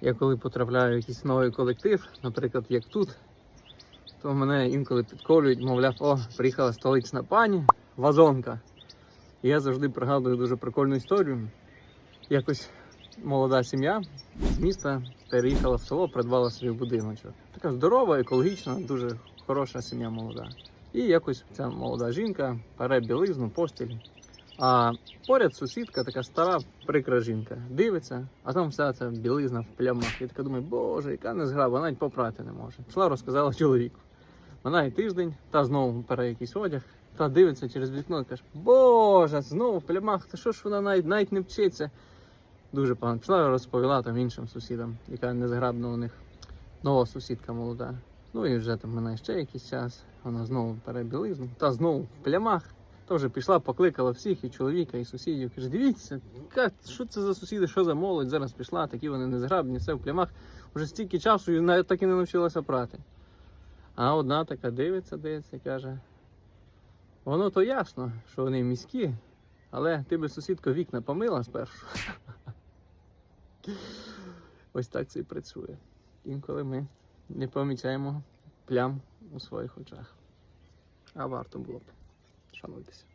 Я коли потрапляю в якийсь новий колектив, наприклад, як тут, то мене інколи підколюють, мовляв, о, приїхала столична пані, вазонка. І я завжди пригадую дуже прикольну історію. Якось молода сім'я з міста переїхала в село, придбала собі будиночок. Така здорова, екологічна, дуже хороша сім'я молода. І якось ця молода жінка пере білизну, постіль. А поряд сусідка, така стара, прикра жінка, дивиться, а там вся ця білизна в плямах. І така думає, боже, яка незграба, вона навіть попрати не може. Пішла, розказала чоловіку. Вона і тиждень, та знову пере якийсь одяг, та дивиться через вікно і каже, Боже, знову в плямах, та що ж вона навіть, навіть не вчиться. Дуже погано. Пішла розповіла там іншим сусідам, яка незграбна у них нова сусідка молода. Ну і вже там минає ще якийсь час. Вона знову бере білизну, та знову в плямах. Вже пішла, покликала всіх, і чоловіка, і сусідів. Каже, дивіться, що це за сусіди, що за молодь зараз пішла, такі вони незграбні, все в плямах. Уже стільки часу і так і не навчилася прати. А одна така дивиться, дивиться і каже: воно то ясно, що вони міські, але ти би сусідко вікна помила спершу. Ось так це і працює. Інколи ми не помічаємо плям у своїх очах. А варто було б. Шануйтеся.